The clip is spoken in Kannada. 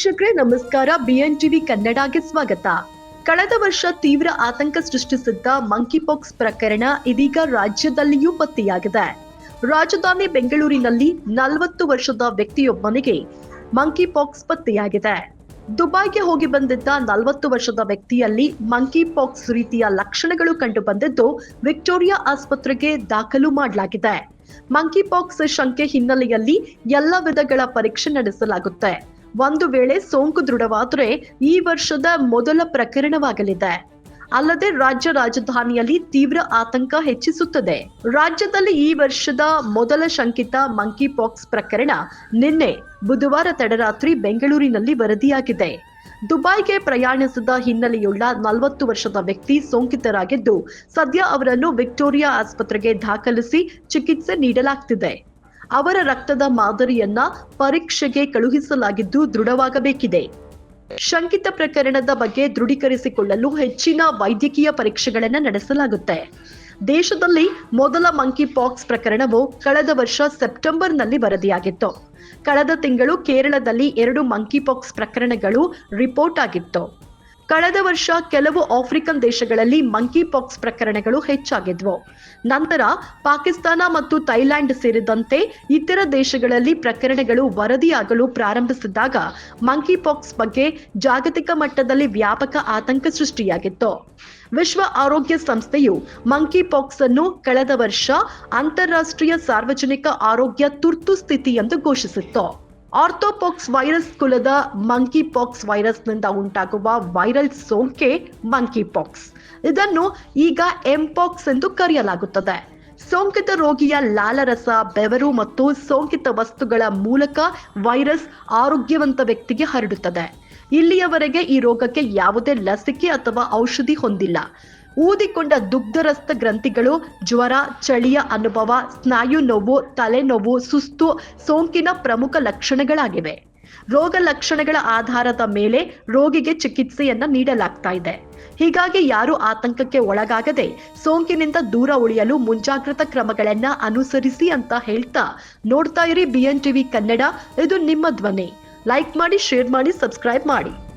ವೀಕ್ಷಕರೇ, ನಮಸ್ಕಾರ. ಬಿಎನ್ ಟಿವಿ ಕನ್ನಡಗೆ ಸ್ವಾಗತ. ಕಳೆದ ವರ್ಷ ತೀವ್ರ ಆತಂಕ ಸೃಷ್ಟಿಸಿದ್ದ ಮಂಕಿಪಾಕ್ಸ್ ಪ್ರಕರಣ ಇದೀಗ ರಾಜ್ಯದಲ್ಲಿಯೂ ಪತ್ತೆಯಾಗಿದೆ. ರಾಜಧಾನಿ ಬೆಂಗಳೂರಿನಲ್ಲಿ ನಲವತ್ತು ವರ್ಷದ ವ್ಯಕ್ತಿಯೊಬ್ಬನಿಗೆ ಮಂಕಿಪಾಕ್ಸ್ ಪತ್ತೆಯಾಗಿದೆ. ದುಬೈಗೆ ಹೋಗಿ ಬಂದಿದ್ದ ನಲವತ್ತು ವರ್ಷದ ವ್ಯಕ್ತಿಯಲ್ಲಿ ಮಂಕಿಪಾಕ್ಸ್ ರೀತಿಯ ಲಕ್ಷಣಗಳು ಕಂಡು ಬಂದಿದ್ದು ವಿಕ್ಟೋರಿಯಾ ಆಸ್ಪತ್ರೆಗೆ ದಾಖಲು ಮಾಡಲಾಗಿದೆ. ಮಂಕಿಪಾಕ್ಸ್ ಶಂಕೆ ಹಿನ್ನೆಲೆಯಲ್ಲಿ ಎಲ್ಲ ವಿಧಗಳ ಪರೀಕ್ಷೆ ನಡೆಸಲಾಗುತ್ತೆ. ಒಂದು ವೇಳೆ ಸೋಂಕು ದೃಢವಾದರೆ ಈ ವರ್ಷದ ಮೊದಲ ಪ್ರಕರಣವಾಗಲಿದೆ. ಅಲ್ಲದೆ ರಾಜ್ಯ ರಾಜಧಾನಿಯಲ್ಲಿ ತೀವ್ರ ಆತಂಕ ಹೆಚ್ಚಿಸುತ್ತದೆ. ರಾಜ್ಯದಲ್ಲಿ ಈ ವರ್ಷದ ಮೊದಲ ಶಂಕಿತ ಮಂಕಿಪಾಕ್ಸ್ ಪ್ರಕರಣ ನಿನ್ನೆ ಬುಧವಾರ ತಡರಾತ್ರಿ ಬೆಂಗಳೂರಿನಲ್ಲಿ ವರದಿಯಾಗಿದೆ. ದುಬೈಗೆ ಪ್ರಯಾಣಿಸಿದ ಹಿನ್ನೆಲೆಯುಳ್ಳ ನಲವತ್ತು ವರ್ಷದ ವ್ಯಕ್ತಿ ಸೋಂಕಿತರಾಗಿದ್ದು, ಸದ್ಯ ಅವರನ್ನು ವಿಕ್ಟೋರಿಯಾ ಆಸ್ಪತ್ರೆಗೆ ದಾಖಲಿಸಿ ಚಿಕಿತ್ಸೆ ನೀಡಲಾಗ್ತಿದೆ. ಅವರ ರಕ್ತದ ಮಾದರಿಯನ್ನ ಪರೀಕ್ಷೆಗೆ ಕಳುಹಿಸಲಾಗಿದ್ದು ದೃಢವಾಗಬೇಕಿದೆ. ಶಂಕಿತ ಪ್ರಕರಣದ ಬಗ್ಗೆ ದೃಢೀಕರಿಸಿಕೊಳ್ಳಲು ಹೆಚ್ಚಿನ ವೈದ್ಯಕೀಯ ಪರೀಕ್ಷೆಗಳನ್ನು ನಡೆಸಲಾಗುತ್ತೆ. ದೇಶದಲ್ಲಿ ಮೊದಲ ಮಂಕಿ ಪಾಕ್ಸ್ ಪ್ರಕರಣವು ಕಳೆದ ವರ್ಷ ಸೆಪ್ಟೆಂಬರ್ನಲ್ಲಿ ವರದಿಯಾಗಿತ್ತು. ಕಳೆದ ತಿಂಗಳು ಕೇರಳದಲ್ಲಿ ಎರಡು ಮಂಕಿ ಪಾಕ್ಸ್ ಪ್ರಕರಣಗಳು ರಿಪೋರ್ಟ್ ಆಗಿತ್ತು. ಕಳೆದ ವರ್ಷ ಕೆಲವು ಆಫ್ರಿಕನ್ ದೇಶಗಳಲ್ಲಿ ಮಂಕಿ ಪಾಕ್ಸ್ ಪ್ರಕರಣಗಳು ಹೆಚ್ಚಾಗಿದ್ವು. ನಂತರ ಪಾಕಿಸ್ತಾನ ಮತ್ತು ಥೈಲ್ಯಾಂಡ್ ಸೇರಿದಂತೆ ಇತರ ದೇಶಗಳಲ್ಲಿ ಪ್ರಕರಣಗಳು ವರದಿಯಾಗಲು ಪ್ರಾರಂಭಿಸಿದಾಗ ಮಂಕಿ ಪಾಕ್ಸ್ ಬಗ್ಗೆ ಜಾಗತಿಕ ಮಟ್ಟದಲ್ಲಿ ವ್ಯಾಪಕ ಆತಂಕ ಸೃಷ್ಟಿಯಾಗಿತ್ತು. ವಿಶ್ವ ಆರೋಗ್ಯ ಸಂಸ್ಥೆಯು ಮಂಕಿ ಪಾಕ್ಸ್ ಅನ್ನು ಕಳೆದ ವರ್ಷ ಅಂತಾರಾಷ್ಟ್ರೀಯ ಸಾರ್ವಜನಿಕ ಆರೋಗ್ಯ ತುರ್ತು ಸ್ಥಿತಿ ಎಂದು ಘೋಷಿಸಿತ್ತು. ಆರ್ಥೋಪಾಕ್ಸ್ ವೈರಸ್ ಕುಲದ ಮಂಕಿ ಪಾಕ್ಸ್ ವೈರಸ್ನಿಂದ ಉಂಟಾಗುವ ವೈರಲ್ ಸೋಂಕೆ ಮಂಕಿ ಪಾಕ್ಸ್ ಇದನ್ನು ಈಗ ಎಂಪಾಕ್ಸ್ ಎಂದು ಕರೆಯಲಾಗುತ್ತದೆ. ಸೋಂಕಿತ ರೋಗಿಯ ಲಾಲರಸ, ಬೆವರು ಮತ್ತು ಸೋಂಕಿತ ವಸ್ತುಗಳ ಮೂಲಕ ವೈರಸ್ ಆರೋಗ್ಯವಂತ ವ್ಯಕ್ತಿಗೆ ಹರಡುತ್ತದೆ. ಇಲ್ಲಿಯವರೆಗೆ ಈ ರೋಗಕ್ಕೆ ಯಾವುದೇ ಲಸಿಕೆ ಅಥವಾ ಔಷಧಿ ಹೊಂದಿಲ್ಲ. ಊದಿಕೊಂಡ ದುಗ್ಧರಸ್ತ ಗ್ರಂಥಿಗಳು, ಜ್ವರ, ಚಳಿಯ ಅನುಭವ, ಸ್ನಾಯು ನೋವು, ತಲೆನೋವು, ಸುಸ್ತು, ಸೋಂಕಿನ ಪ್ರಮುಖ ಲಕ್ಷಣಗಳಾಗಿವೆ. ರೋಗ ಲಕ್ಷಣಗಳ ಆಧಾರದ ಮೇಲೆ ರೋಗಿಗೆ ಚಿಕಿತ್ಸೆಯನ್ನ ನೀಡಲಾಗ್ತಾ ಇದೆ. ಹೀಗಾಗಿ ಯಾರು ಆತಂಕಕ್ಕೆ ಒಳಗಾಗದೆ ಸೋಂಕಿನಿಂದ ದೂರ ಉಳಿಯಲು ಮುಂಜಾಗ್ರತಾ ಕ್ರಮಗಳನ್ನ ಅನುಸರಿಸಿ ಅಂತ ಹೇಳ್ತಾ ನೋಡ್ತಾ ಇರಿ ಬಿಎನ್ ಟಿವಿ ಕನ್ನಡ, ಇದು ನಿಮ್ಮ ಧ್ವನಿ. ಲೈಕ್ ಮಾಡಿ ಶೇರ್ ಮಾಡಿ ಸಬ್ಸ್ಕ್ರೈಬ್ ಮಾಡಿ.